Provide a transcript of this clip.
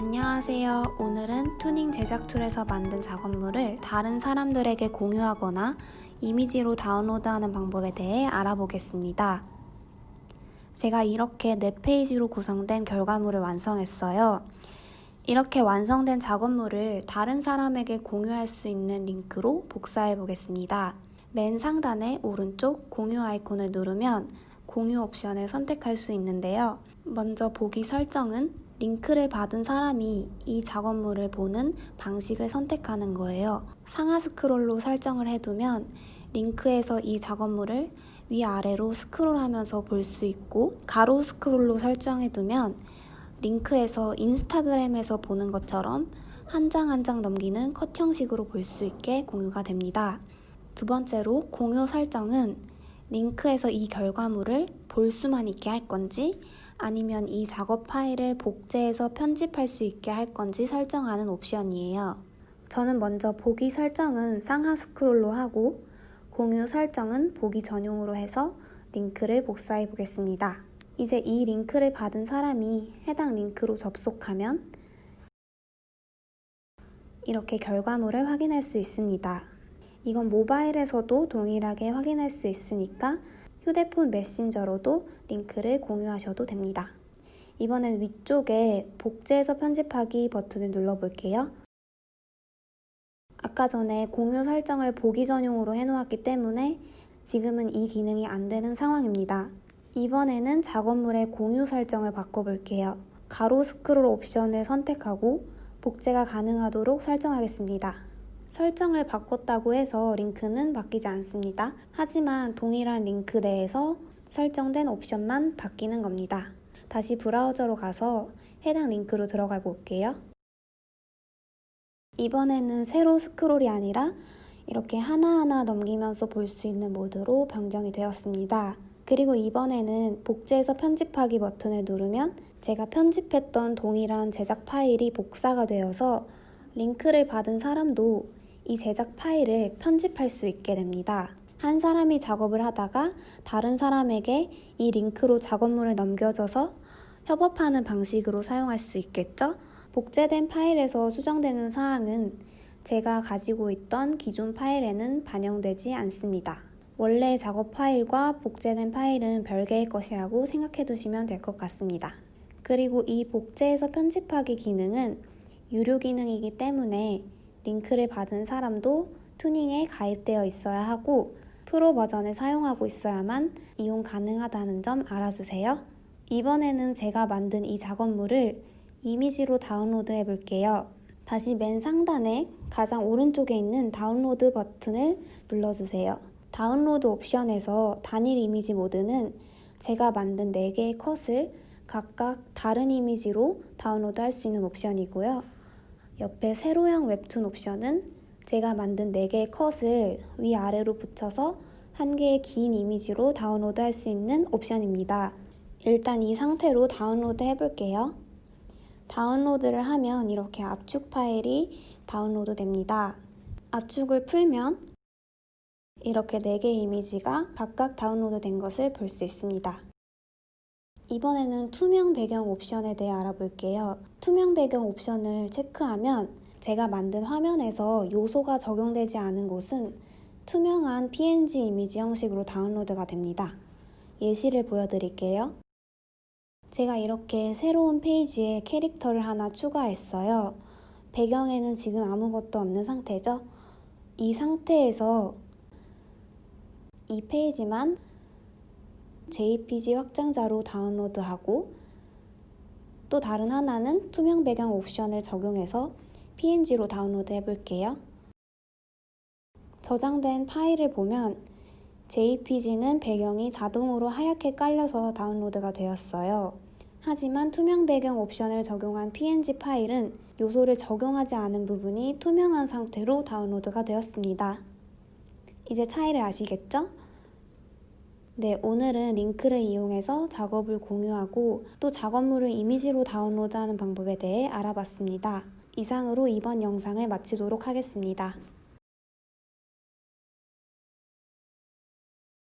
안녕하세요. 오늘은 투닝 제작 툴에서 만든 작업물을 다른 사람들에게 공유하거나 이미지로 다운로드하는 방법에 대해 알아보겠습니다. 제가 이렇게 4페이지로 구성된 결과물을 완성했어요. 이렇게 완성된 작업물을 다른 사람에게 공유할 수 있는 링크로 복사해 보겠습니다. 맨 상단의 오른쪽 공유 아이콘을 누르면 공유 옵션을 선택할 수 있는데요. 먼저 보기 설정은 링크를 받은 사람이 이 작업물을 보는 방식을 선택하는 거예요. 상하 스크롤로 설정을 해두면 링크에서 이 작업물을 위아래로 스크롤하면서 볼 수 있고 가로 스크롤로 설정해두면 링크에서 인스타그램에서 보는 것처럼 한 장 한장 넘기는 컷 형식으로 볼 수 있게 공유가 됩니다. 두 번째로 공유 설정은 링크에서 이 결과물을 볼 수만 있게 할 건지 아니면 이 작업 파일을 복제해서 편집할 수 있게 할 건지 설정하는 옵션이에요. 저는 먼저 보기 설정은 상하 스크롤로 하고 공유 설정은 보기 전용으로 해서 링크를 복사해 보겠습니다. 이제 이 링크를 받은 사람이 해당 링크로 접속하면 이렇게 결과물을 확인할 수 있습니다. 이건 모바일에서도 동일하게 확인할 수 있으니까 휴대폰 메신저로도 링크를 공유하셔도 됩니다. 이번엔 위쪽에 복제해서 편집하기 버튼을 눌러볼게요. 아까 전에 공유 설정을 보기 전용으로 해놓았기 때문에 지금은 이 기능이 안 되는 상황입니다. 이번에는 작업물의 공유 설정을 바꿔볼게요. 가로 스크롤 옵션을 선택하고 복제가 가능하도록 설정하겠습니다. 설정을 바꿨다고 해서 링크는 바뀌지 않습니다. 하지만 동일한 링크 내에서 설정된 옵션만 바뀌는 겁니다. 다시 브라우저로 가서 해당 링크로 들어가 볼게요. 이번에는 세로 스크롤이 아니라 이렇게 하나하나 넘기면서 볼 수 있는 모드로 변경이 되었습니다. 그리고 이번에는 복제해서 편집하기 버튼을 누르면 제가 편집했던 동일한 제작 파일이 복사가 되어서 링크를 받은 사람도 이 제작 파일을 편집할 수 있게 됩니다. 한 사람이 작업을 하다가 다른 사람에게 이 링크로 작업물을 넘겨줘서 협업하는 방식으로 사용할 수 있겠죠? 복제된 파일에서 수정되는 사항은 제가 가지고 있던 기존 파일에는 반영되지 않습니다. 원래 작업 파일과 복제된 파일은 별개의 것이라고 생각해 두시면 될 것 같습니다. 그리고 이 복제해서 편집하기 기능은 유료 기능이기 때문에 링크를 받은 사람도 투닝에 가입되어 있어야 하고 프로 버전을 사용하고 있어야만 이용 가능하다는 점 알아주세요. 이번에는 제가 만든 이 작업물을 이미지로 다운로드 해 볼게요. 다시 맨 상단에 가장 오른쪽에 있는 다운로드 버튼을 눌러주세요. 다운로드 옵션에서 단일 이미지 모드는 제가 만든 4개의 컷을 각각 다른 이미지로 다운로드 할 수 있는 옵션이고요. 옆에 세로형 웹툰 옵션은 제가 만든 4개의 컷을 위아래로 붙여서 한 개의 긴 이미지로 다운로드 할 수 있는 옵션입니다. 일단 이 상태로 다운로드 해볼게요. 다운로드를 하면 이렇게 압축 파일이 다운로드 됩니다. 압축을 풀면 이렇게 4개의 이미지가 각각 다운로드 된 것을 볼 수 있습니다. 이번에는 투명 배경 옵션에 대해 알아볼게요. 투명 배경 옵션을 체크하면 제가 만든 화면에서 요소가 적용되지 않은 곳은 투명한 PNG 이미지 형식으로 다운로드가 됩니다. 예시를 보여드릴게요. 제가 이렇게 새로운 페이지에 캐릭터를 하나 추가했어요. 배경에는 지금 아무것도 없는 상태죠? 이 상태에서 이 페이지만 JPG 확장자로 다운로드하고 또 다른 하나는 투명 배경 옵션을 적용해서 PNG로 다운로드 해볼게요. 저장된 파일을 보면 JPG는 배경이 자동으로 하얗게 깔려서 다운로드가 되었어요. 하지만 투명 배경 옵션을 적용한 PNG 파일은 요소를 적용하지 않은 부분이 투명한 상태로 다운로드가 되었습니다. 이제 차이를 아시겠죠? 네, 오늘은 링크를 이용해서 작업을 공유하고 또 작업물을 이미지로 다운로드하는 방법에 대해 알아봤습니다. 이상으로 이번 영상을 마치도록 하겠습니다.